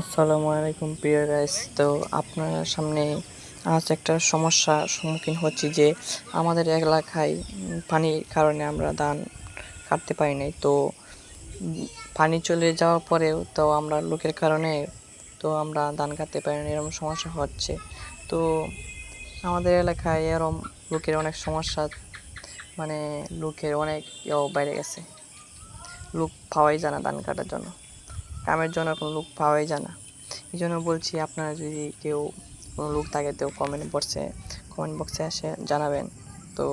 আসসালামু আলাইকুম, প্রিয় গাইস তো আপনার সামনে আজ একটা সমস্যা সম্মুখীন হচ্ছি যে আমাদের এলাকায় পানির কারণে আমরা ধান কাটতে পারি নাই। তো পানি চলে যাওয়ার পরেও তো আমরা লোকের কারণে তো আমরা ধান কাটতে পারি না এরকম সমস্যা হচ্ছে। তো আমাদের এলাকায় এরকম লোকের অনেক সমস্যা মানে লোকের অনেক ইয়েও বাইরে গেছে। লোক পাওয়াই যায় না ধান কাটার জন্য। কামের জন্য কোনো লোক পাওয়াই যায় না। এই জন্য বলছি আপনারা যদি কেউ কোনো লোক থাকে তো কমেন্ট বক্সে কমেন্ট বক্সে এসে জানাবেন। তো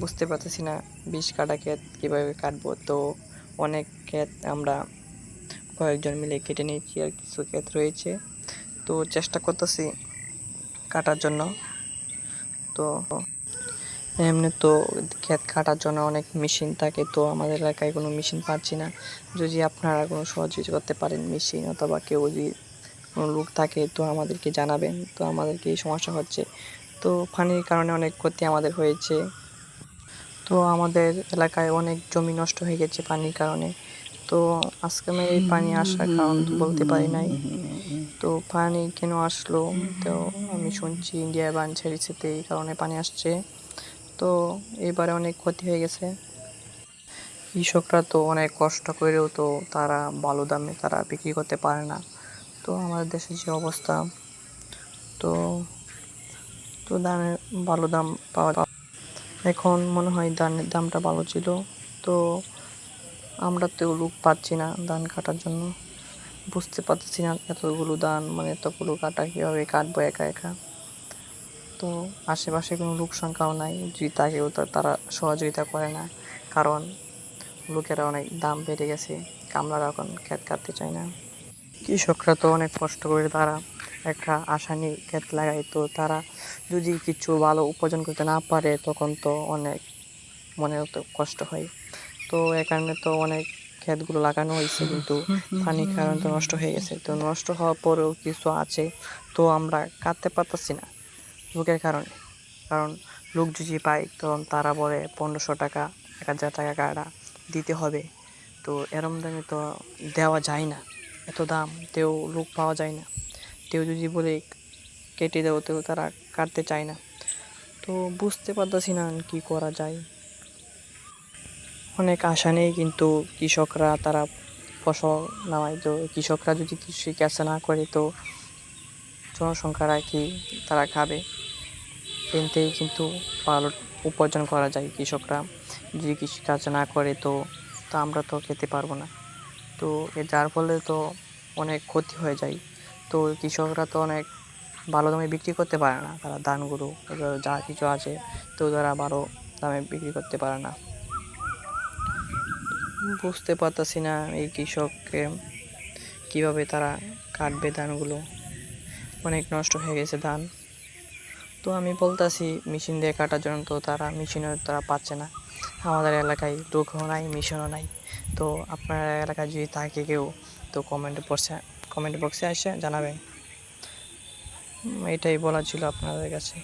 বুঝতে পারতেছি না বিষ কাটা ক্ষেত কীভাবে কাটবো। তো অনেক ক্ষেত আমরা কয়েকজন মিলে কেটে নিয়েছি আর কিছু ক্ষেত রয়েছে। তো চেষ্টা করতেছি কাটার জন্য। তো এমনি তো ক্ষেত কাটার জন্য অনেক মেশিন থাকে, তো আমাদের এলাকায় কোনো মেশিন পাচ্ছি না। যদি আপনারা কোনো সহযোগিতা করতে পারেন মেশিন অথবা কেউ যদি কোনো লোক থাকে, তো আমাদেরকে জানাবেন, তো আমাদেরকে এই সমস্যা হচ্ছে। তো পানির কারণে অনেক ক্ষতি আমাদের হয়েছে। তো আমাদের এলাকায় অনেক জমি নষ্ট হয়ে গেছে পানির কারণে। তো আজকে আমি এই পানি আসার কারণ বলতে পারি নাই। তো পানি কেন আসলো, তো আমি শুনছি ইন্ডিয়া বান ছেড়েছেতে এই কারণে পানি আসছে। তো এবারে অনেক ক্ষতি হয়ে গেছে। কৃষকরা তো অনেক কষ্ট করেও তো তারা ভালো দামে তারা বিক্রি করতে পারে না। তো আমাদের দেশের যে অবস্থা, তো তো ধানের ভালো দাম পাওয়া এখন মনে হয় ধানের দামটা ভালো ছিল, তো আমরা তো লোক পাচ্ছি না ধান কাটার জন্য। বুঝতে পারতেছি না এতগুলো ধান মানে এতগুলো কাটা কীভাবে কাটবো একা একা। তো আশেপাশে কোনো লোক সংখ্যাও নাই, যদি তাকেও তারা সহযোগিতা করে না, কারণ লোকেরা অনেক দাম বেড়ে গেছে, কামলারা এখন ক্ষেত কাটতে চায় না। কৃষকরা তো অনেক কষ্ট করে তারা একটা আশা নিয়ে ক্ষেত লাগায়, তো তারা যদি কিছু ভালো উপার্জন করতে না পারে, তখন তো অনেক মনে তো কষ্ট হয়। তো এ কারণে তো অনেক ক্ষেতগুলো লাগানো হয়েছে, কিন্তু পানির কারণে তো নষ্ট হয়ে গেছে। তো নষ্ট হওয়ার পরেও কিছু আছে, তো আমরা কাটতে পারতেছি না। লোকের কারণে। কারণ লোক যদি পায়, তখন তারা বলে পনেরোশো টাকা, এক হাজার টাকা কাটা দিতে হবে। তো এরম দামে তো দেওয়া যায় না। এত দাম তেও লোক পাওয়া যায় না। তেও যদি বলে কেটে দেবো তেও তারা কাটতে চায় না। তো বুঝতে পারতেছি না কী করা যায়। অনেক আশা নেই, কিন্তু কৃষকরা, তারা ফসল নামায়। তো কৃষকরা যদি কৃষি কাজ না করে, তো জনসংখ্যারা কি তারা খাবে? কিনতেই কিন্তু ভালো উপার্জন করা যায় কৃষকরা। যদি কৃষিকাজ না করে তো, তা আমরা তো খেতে পারব না। তো যার ফলে তো অনেক ক্ষতি হয়ে যায়। তো কৃষকরা তো অনেক ভালো দামে বিক্রি করতে পারে না। তারা ধানগুলো যা কিছু আছে, তো তারা ভালো দামে বিক্রি করতে পারে না। বুঝতে পারতাছি না এই কৃষককে কীভাবে তারা কাটবে ধানগুলো। অনেক নষ্ট হয়ে গেছে ধান। তো আমি বলতেছি, মেশিন দিয়ে কাটার জন্য তো তারা মেশিনও তারা পাচ্ছে না। আমাদের এলাকায় লোকও নাই, মেশিনও নাই। তো আপনার এলাকায় যদি থাকে কেউ, তো কমেন্ট বক্সে কমেন্ট বক্সে এসে জানাবেন। এটাই বলা ছিল আপনাদের কাছে।